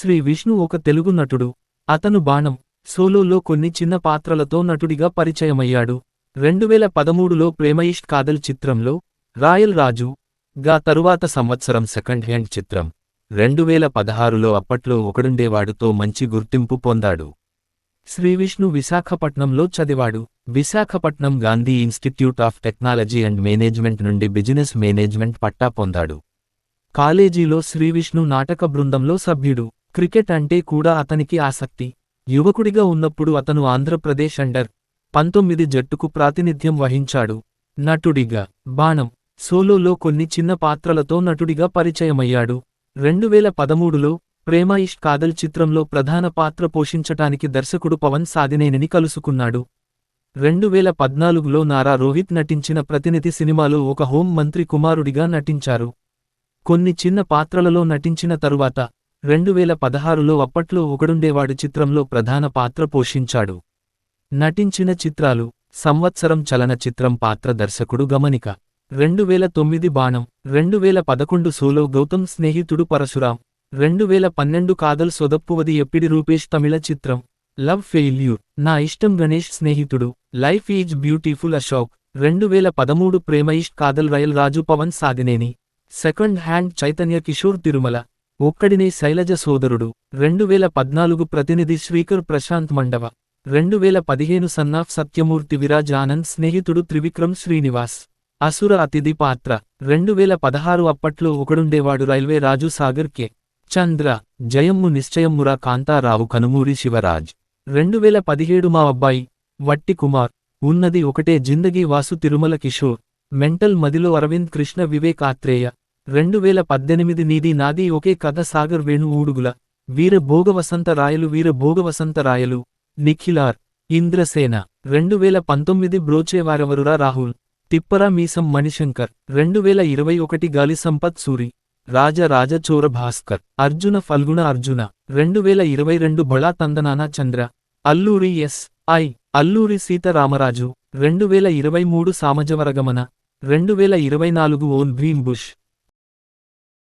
శ్రీ విష్ణు ఒక తెలుగు నటుడు. అతను బాణం సోలోలో కొన్ని చిన్న పాత్రలతో నటుడిగా పరిచయమయ్యాడు. రెండువేల పదమూడులో ప్రేమయిష్ కాదల్ చిత్రంలో రాయల్ రాజు గా తరువాత సంవత్సరం సెకండ్ హ్యాండ్ చిత్రం. రెండువేల పదహారులో అప్పట్లో ఒకడుండేవాడుతో మంచి గుర్తింపు పొందాడు. శ్రీవిష్ణు విశాఖపట్నంలో చదివాడు. Visakhapatnam Gandhi institute of technology and management నుండి బిజినెస్ మేనేజ్మెంట్ పట్టా పొందాడు. కాలేజీలో శ్రీవిష్ణు నాటక బృందంలో సభ్యుడు. క్రికెట్ అంటే కూడా అతనికి ఆసక్తి. యువకుడిగా ఉన్నప్పుడు అతను ఆంధ్రప్రదేశ్ అండర్ పంతొమ్మిది జట్టుకు ప్రాతినిధ్యం వహించాడు. నటుడిగా బాణం సోలోలో కొన్ని చిన్న పాత్రలతో నటుడిగా పరిచయమయ్యాడు. రెండువేల పదమూడులో ప్రేమ కాదల్ చిత్రంలో ప్రధాన పాత్ర పోషించటానికి దర్శకుడు పవన్ సాదినేనిని కలుసుకున్నాడు. రెండువేల పద్నాలుగులో నారా రోహిత్ నటించిన ప్రతినిధి సినిమాలో ఒక హోం మంత్రి కుమారుడిగా నటించారు. కొన్ని చిన్న పాత్రలలో నటించిన తరువాత రెండువేల పదహారులో అప్పట్లో ఒకడుండేవాడు చిత్రంలో ప్రధాన పాత్ర పోషించాడు. నటించిన చిత్రాలు సంవత్సరం చలనచిత్రం పాత్ర దర్శకుడు గమనిక. రెండువేల తొమ్మిది బాణం రెండువేల పదకొండు సోలో గౌతమ్ స్నేహితుడు పరశురాం రెండువేల పన్నెండు కాదల్ సొదప్పువది ఎప్పిడి రూపేష్ తమిళ చిత్రం. లవ్ ఫెయిల్యూర్ నా ఇష్టం గణేష్ స్నేహితుడు లైఫ్ ఈజ్ బ్యూటిఫుల్ అశోక్ రెండువేల పదమూడు ప్రేమ ఇష్ట్ కాదల్ రయల్ రాజు పవన్ సాధినేని సెకండ్ హ్యాండ్ చైతన్య కిషోర్ తిరుమల ఒక్కడినే శైలజ సోదరుడు. రెండువేల పద్నాలుగు ప్రతినిధి శ్రీకర్ ప్రశాంత్ మండవ. రెండువేల పదిహేను సన్నాఫ్ సత్యమూర్తి విరాజ్ ఆనంద్ స్నేహితుడు త్రివిక్రమ్ శ్రీనివాస్. అసుర అతిథి పాత్ర. రెండువేల పదహారు అప్పట్లో ఒకడుండేవాడు రైల్వే రాజు సాగర్ కె. చంద్ర జయమ్ము నిశ్చయమ్మురా కాంతారావు కనుమూరి శివరాజ్. రెండువేల పదిహేడు మా అబ్బాయి వట్టి కుమార్. ఉన్నది ఒకటే జిందగీ వాసు తిరుమల కిషోర్. మెంటల్ మదిలో అరవింద్ కృష్ణ వివేక్ ఆత్రేయ. రెండువేల పద్దెనిమిది నీది నాది ఒకే కథ సాగర్ వేణు ఊడుగుల. వీర భోగవసంత రాయలు వీర భోగవసంత రాయలు. నిఖిలార్ ఇంద్రసేన రెండువేల పంతొమ్మిది బ్రోచేవారెవరురా రాహుల్. తిప్పరా మీసం మణిశంకర్ రెండువేల ఇరవై ఒకటి గాలి సంపత్ సూరి. రాజ రాజ చోర భాస్కర్. అర్జున ఫల్గుణ అర్జున. రెండువేల ఇరవై రెండు బళా తందనానా చంద్ర. అల్లూరి ఎస్. ఐ. అల్లూరి సీతారామరాజు. రెండువేల ఇరవై మూడు సామజవరగమన. రెండువేల ఇరవై నాలుగు ఓన్ భీమ్ బుష్.